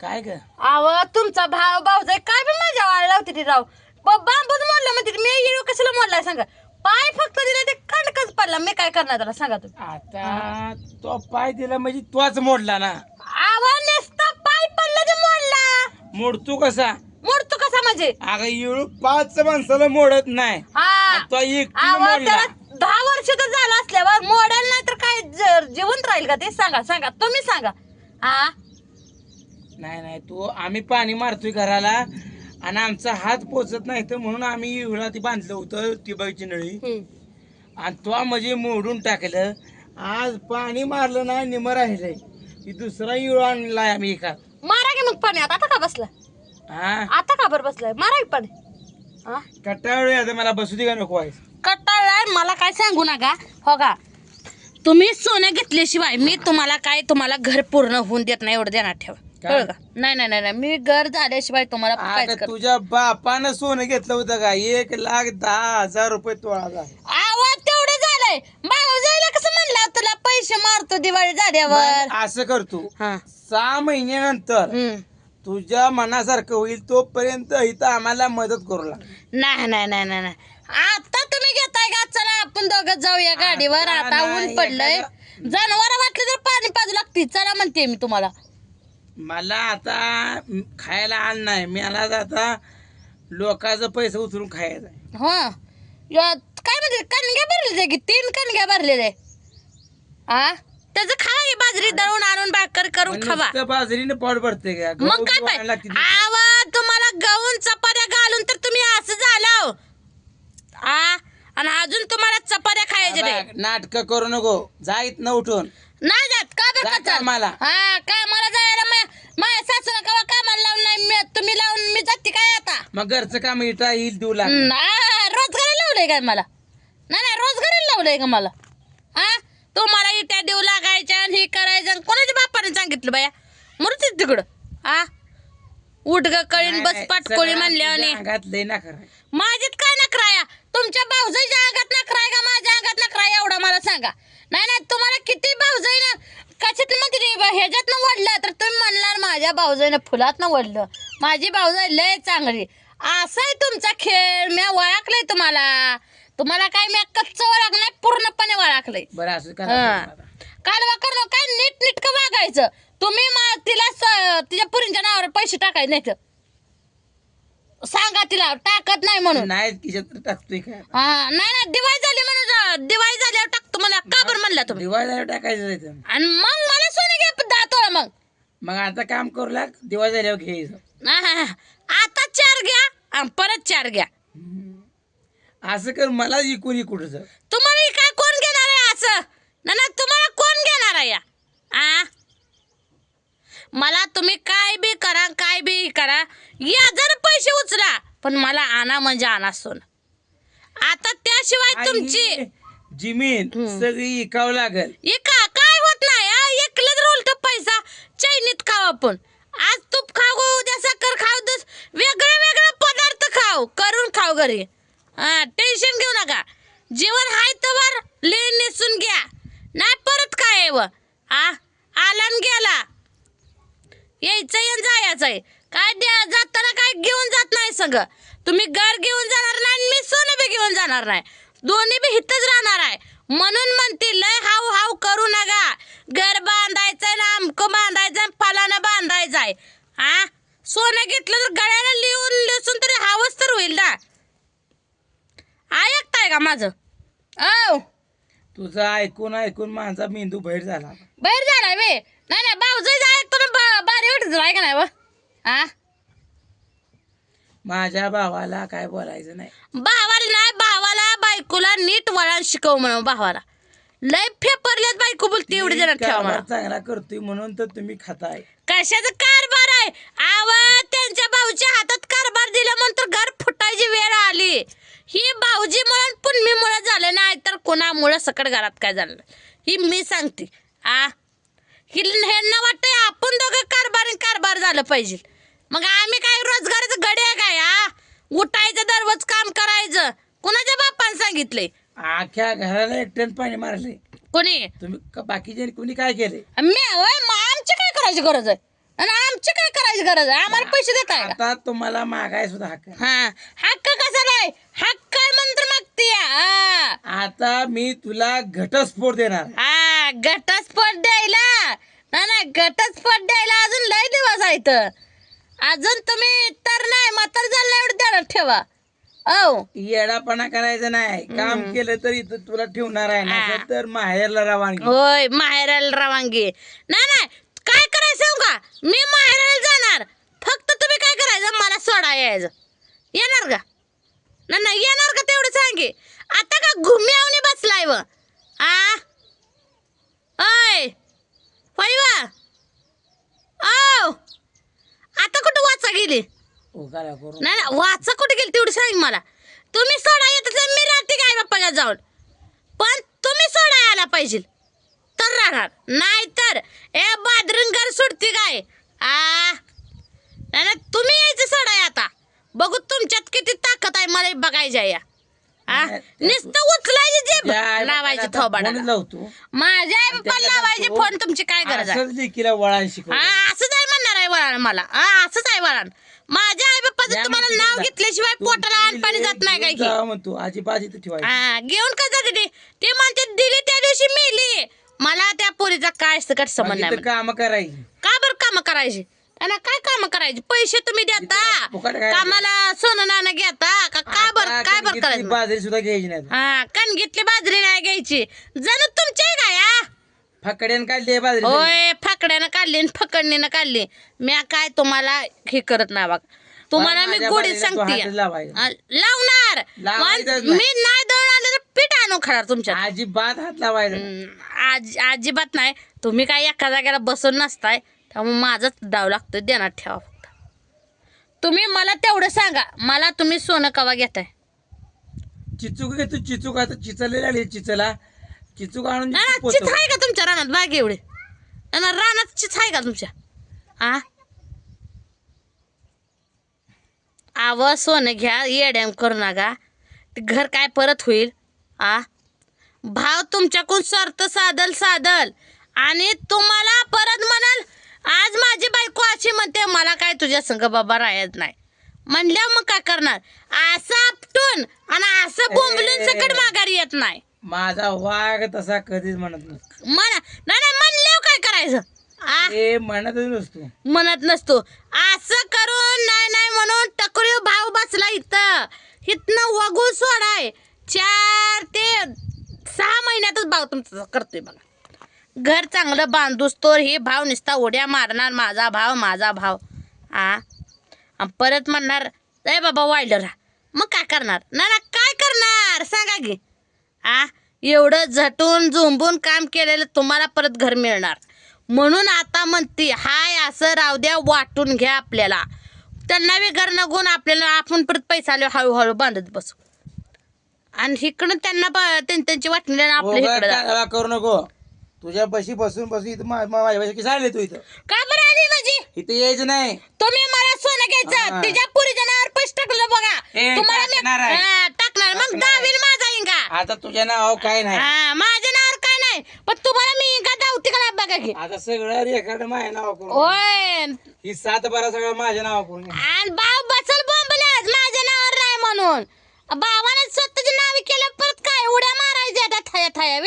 काय ग? आव तुमचा भाव भाऊजाई काय बी माझ्या वाळ लावते ती राव. बांबूच मोडला म्हणते. मी येऊ कशाला मोडलाय सांगा? पाय फक्त दिला ते कणकच पडला. मी काय करणार त्याला सांगा तुम्ही? आता तो पाय दिला म्हणजे तोच मोडला ना. आवा नुसता पाय पडला ते मोडला. मोडतो कसा? मोडतो कसा म्हणजे? अगं येळू पाच माणसाला मोडत नाही. हा. तो एक आवा मोडला. त्याला दहा वर्ष तर झालं असल्यावर मोडेल नाही तर काय ज- जिवंत राहील का ते सांगा सांगा. तुम्ही सांगा. हा? नाही नाही तू आम्ही पाणी मारतोय घराला आणि आमचा हात पोचत नाही तर म्हणून आम्ही येळूला ती बांधलं होतं ती बाईची नळी. आणि तो म्हणजे मोडून टाकलं. आज पाणी मारलं नाही निम राहिलंय. की दुसरा येळ आणलाय आम्ही एका. मारा की मग पाणी. आता आता का बसला? हा? आता का बरं बसलाय? मारा की पाणी. हा? कटाळ आता मला बसू दे का नको आहेस कटाळलाय मला काय सांगू नका. हो का? तुम्ही सोनं घेतल्याशिवाय मी तुम्हाला काय तुम्हाला घर पूर्ण होऊन देत नाही एवढं देणार ठेवा. कळलं का नाही नाही नाही नाही. मी घर झाल्याशिवाय तुम्हाला काहीच तुझ्या बापानं सोनं घेतलं होतं का? एक लाख दहा हजार रुपये तोळाचा आवाज तेवढं झालंय. भाऊ जायला कसं म्हणलं? तुला पैसे मारतो दिवाळी झाल्यावर. असं करतो हा. सहा महिन्यानंतर हम्म. तुझ्या मनासारखं होईल तोपर्यंत इथं आम्हाला मदत करू लाग. नाही नाही नाही नाही नाही. आता तुम्ही घेताय का? चला आपण दोघं जाऊया गाडीवर. आता आता ऊन नाही, पडलंय. एखादं- जनावर वाटलं तर पाणी पाजू लागते चला म्हणते मी तुम्हाला. मला आता खायला आण नाही. मला आता लोकांचं पैसे उचलून खायचं आहे. हो. या- काय म्हणते कणग्या भरलेले की तीन कणग्या भरलेले? आ? त्याचं खावा की बाजरी दळून आणून भाकर करून पण खावा. नुसतं बाजरीने पोट भरते का? गहू मग काय लागते. आवा तुम्हाला गहून चपात्या घालून तर तुम्ही असं झालं आ? आणि अजून तुम्हाला चपात्या खायचे नाही. नाटक करू नको. जाईत न उठून. नाही जात. का बरं जा का चाल? कामाला. हा कामाला जायला मा- माझ्या सासूला कवा कामाला लावून नाही मी- तुम्ही लावून मी जाते काय आता? मग घरचं काम इटा येईल देऊ लाग रोजगारी लावलंय काय मला? नाही नाही रोजगारी लावलंय का मला? हा तुम्हाला इट्या देऊ लागायच्या आणि हे करायचं आणि कोणाच्या बापाने सांगितलं बाया? मरूच तिकडं. हा उठ ग कळीन बस पाटकोळी म्हणल्याने घातलंय ना खरं माझ्यात काय नखराया तुमच्या भाऊजाईच्या अंगात नखराय का माझ्या अंगात नखराय एवढा मला सांगा. नाही नाही तुम्हाला किती भाऊजाई ना कशात म्हणते रे बा, ह्याच्यातनं वडलं तर तुम्ही म्हणणार माझ्या भाऊजाईनं फुलातनं वडलं. माझी भाऊजाई लय चांगली. असा आहे तुमचा खेळ मी वळखलंय तुम्हाला. तुम्हाला काय मी कच्च नाही पूर्णपणे वळखलंय. बरं असं हा. करा काय नीट नीटकं वागायचं. तुम्ही मा- तिला स- तिच्या पुरींच्या नावावर पैसे टाकायचे नाही सांगा तिला टाकत नाही म्हणून. नाही खिशात टाकतोय काय हा नाही नाही दिवाळी झाली म्हणून जा- दिवाळी झाल्यावर मला का बरं म्हणला तुम्ही? दिवाळी टाकायचं जायचं आणि मग मला सोने घे दहा तोळा मग. मग आता काम करू लाग दिवाळी झाल्यावर घ्यायचं आहा. आता चार घ्या आणि परत चार घ्या. असं कर मला इकून इकडं जा तुम्हाला हे काय कोण घेणार आहे असं? ना ना तुम्हाला कोण घेणार आहे या? आ? मला तुम्ही काय बी करा काय बी करा. या जर पैसे उचला पण मला आणा म्हणजे आणा सोन. आता त्याशिवाय तुमची जमीन. सगळी इकावं लागल. एका काय होत नाही आ, एकलंच रोलट पैसा. चैनीत खाऊ आपण. आज तूप खाऊ उद्या साखर खाऊ दस वेगळे वेगळे पदार्थ खाऊ करून खाऊ घरी. हा टेन्शन घेऊ नका. जेवण हाय तर ले नेसून घ्या. नाही परत काय आहे व? आ आला न गेला. यायचं आहे जायचं आहे. काय द्या जाताना काय घेऊन जात नाही सगळं तुम्ही घर घेऊन जाणार नाही आणि मी सोनं बी घेऊन जाणार नाही. दोन्ही बी हिथच राहणार आहे. म्हणून म्हणते लय हाव हाव करू नका. घर बांधायचंय ना आमकं बांधायचं फलानं बांधायचंय हा सोनं घेतलं तर गळ्याला लिहून लिसून तरी हावच तर होईल ना. ऐकताय का माझं? औ. तुझं ऐकून ऐकून माझा मेंदू बाहेर झाला. बाहेर जाणार वे नाही नाही भाऊजाई ऐकतो ना बारी वाटत आहे का नाही व. हा माझ्या भावाला काय बोलायचं नाही. भावाला नाही भावाला बायकोला नीट वळण शिकव म्हणून भावाला. लय फेपरल्यात बायको बोलते एवढे जण ठेवा कारभार मला चांगला करतोय म्हणून तर तुम्ही खाताय. कशाचं कारभार आहे? आव त्यांच्या भाऊच्या हातात कारभार दिला म्हणून घर फुटायची वेळ आली. ही भाऊजी म्हणून पुन्मी मुळे झालं नाही तर कोणामुळे सकड घरात काय झालं? ही मी सांगते. आ? ही ह्यांना वाटतंय आपण दोघं कारभार आणि कारभार झालं पाहिजे. मग आम्ही काय रोजगाराचं गडे आहे काय आ उठायचं दररोज काम करायचं. कोणाच्या बापाने सांगितलंय? आख्या घराला एकट्यानं पाणी मारले कोणी? तुम्ही क- बाकीचे कोणी काय केले मी होय, मग आमची काय करायची गरज आहे? आणि आमची काय करायची गरज आहे? आम्हाला पैसे देताय का? आता तुम्हाला मागाय सुद्धा हक्क आहे. हा हक्क कसा नाही? हक्क मंत्र मागते हा. आता मी तुला घटस्फोट देणार हा घटस्फोट द्यायला. ना ना घटस्फोट द्यायला अजून लय दिवस आहेत. अजून तुम्ही तर नाही म्हातार झालं एवढं द्यायला ठेवा. औ. येडापणा करायचा नाही. काम केलं तर इथं तुला ठेवणार आहे. ना तर माहेरला रवानगी. होय माहेराला रवानगी. नाही नाही काय करायचं सांगू का? मी माहेराला जाणार. फक्त तुम्ही काय करायचं? मला सोडा यायचं. येणार का? नाही नाही येणार का तेवढं सांगे. आता का घुम्यावनी बसलाय व? आ? ओय. होय वा औ. आता कुठं वाचा गेली? नाही नाही वाचा कुठे गेली तेवढं सांग मला. तुम्ही सोडा येत असेल, मी राहते काय बाप्पाच्या जाऊन पण तुम्ही सोडा यायला पाहिजे. तर राहणार. नाही तर ए बादरंगार सुटती काय? आ? नाही तुम्ही यायचं सोडा आता. बघू तुमच्यात किती ताकद आहे मला बघायच्या या. आ? नाही, नुसतं उचलायची जीभ आई लावायची लावतो. माझ्या आई बाप्पाला त्याला लावायची सांगतो, फोन तुमची काय गरज आहे? असंच लेकीला वळण शिकव हा असंच आहे म्हणणार आहे वळण मला. हा असंच आहे वळण. माझ्या आई बाप्पाचं तुम्हाला नाव घेतल्याशिवाय पोटाला अन्न पाणी जात नाही काय की? म्हणतो तर ठेवायची. हा घेऊन का जाते ते ते म्हणते दिली त्या दिवशी मिली. मला त्या पोरीचा काय सकट संबंध नाही काम करायची. का बरं काम करायची? आणि काय काम करायची? पैसे तुम्ही देता. फुकट काय? कामाला सोनं नाणं घेता का काय बरं? काय बरं करायचं? बाजरी सुद्धा घ्यायची नाही हा कणगीतली बाजरी नाही घ्यायची. जणू तुमची आहे का या फकड्यान काढली बाजरी होय फाकड्यानं काढली आणि फकडणीनं काढली. मी काय तुम्हाला हे करत नाही बघ तुम्हाला मी माझ्या तो सांगते हातच लावायचा. हा, लावणार. लावायचंच पण नाही. मी नाही दळून आले तर पीठ आणू खणार तुमच्या अजिबात हात लावायचा आज अजिबात नाही. तुम्ही काय एका जागेला बसून नसताय त्यामुळे माझाच डाव लागतोय. देणार ठेवा फक्त. तुम्ही मला तेवढं सांगा. मला तुम्ही सोनं कवा घेताय? चिचूक घे तू चिचूक आता चिचले लागली चिचला. चिचूक आणून. आहे का तुमच्या रानात? बाग एवढे. ना रानात चिच आहे का तुमच्या? आ आव सोनं घ्या येड्याम करू नका. ते घर काय परत होईल? आ भाव तुमच्याकडून स्वार्थ साधल साधल आणि तुम्हाला परत म्हणाल आज माझी बायको अशी म्हणते मला काय तुझ्या संग बाबा राहत नाही. म्हणल्यावर मग काय करणार? असं आपटून आणि असं बोंबलून सकट माघारी येत नाही. माझा वाघ तसा कधीच म्हणत नसतो. म्हणा. नाही नाही म्हणल्यावर काय करायचं? आ? ए म्हणतच नसतो. म्हणत नसतो. असं करून नाही नाही म्हणून टकरी भाव बसला इथं. इथनं वगू सोडाय. चार ते सहा महिन्यातच भाव तुमचा करतोय बघा. घर चांगलं बांधूस तर हे भाव नुसता उड्या मारणार. माझा भाव माझा भाव. आ? अन परत म्हणणार ए बाबा वाईल्डर मग काय करणार? ना ना काय करणार? सांगा की. आ एवढं झटून झुंबून काम केलेलं तुम्हाला परत घर मिळणार. म्हणून आता म्हणते हाय असं राहू द्या वाटून घ्या आपल्याला. त्यांना बी घर नगून आपल्याला आपण परत पैसा आले हळूहळू बांधत बसू. आणि इकडं त्यांना त्यांची वाटणी आपल्या उगा इकडं करू नको. तुझ्या बशी बसून बसून इथं माझ्या आले तू इथं? का बरं आली माझी? इथं यायचं नाही. तुम्ही मला सोनं हा. घ्यायचं तिच्या पुरीच्या नावावर पैसे टाकलं बघा. तुम्हाला टाकणार. हा, मग टाकणार आता तुझ्या नाव काय नाही. हा माझ्या नावावर काय नाही पण तुम्हाला मी इंगा दावती का नाही बघा की. आता सगळं रेखाड माझ्या नाव करून होय. ही सात बारा सगळं माझ्या नाव करून घे. आणि भाव बसल बोंबलत माझ्या नावावर नाही म्हणून. भावाने स्वतःच्या नावे केलं परत काय उड्या मारायच्या त्या थया थया